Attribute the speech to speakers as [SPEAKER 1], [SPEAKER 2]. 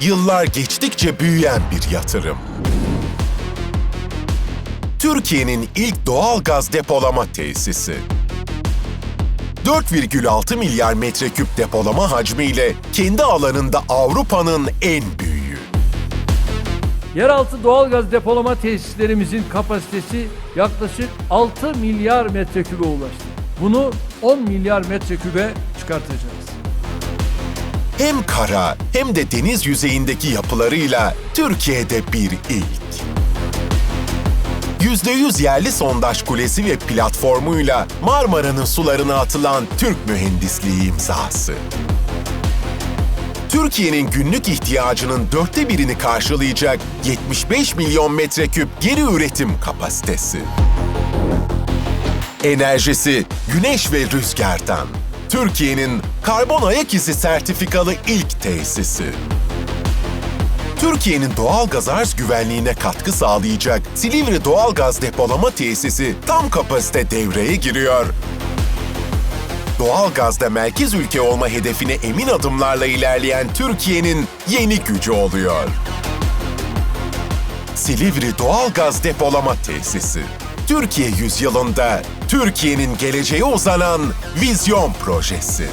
[SPEAKER 1] yıllar geçtikçe büyüyen bir yatırım. Türkiye'nin ilk doğal gaz depolama tesisi. 4,6 milyar metreküp depolama hacmiyle kendi alanında Avrupa'nın en büyüğü.
[SPEAKER 2] Yeraltı doğalgaz depolama tesislerimizin kapasitesi yaklaşık 6 milyar metrekübe ulaştı. Bunu 10 milyar metrekübe çıkartacağız.
[SPEAKER 1] Hem kara hem de deniz yüzeyindeki yapılarıyla Türkiye'de bir ilk. %100 yerli sondaj kulesi ve platformuyla Marmara'nın sularına atılan Türk mühendisliği imzası. Türkiye'nin günlük ihtiyacının dörtte birini karşılayacak 75 milyon metreküp geri üretim kapasitesi. Enerjisi güneş ve rüzgardan. Türkiye'nin karbon ayak izi sertifikalı ilk tesisi. Türkiye'nin doğal gaz arz güvenliğine katkı sağlayacak Silivri Doğalgaz Depolama Tesisi tam kapasite devreye giriyor. Doğalgazda merkez ülke olma hedefine emin adımlarla ilerleyen Türkiye'nin yeni gücü oluyor. Silivri Doğalgaz Depolama Tesisi. Türkiye yüzyılında Türkiye'nin geleceğe uzanan vizyon projesi.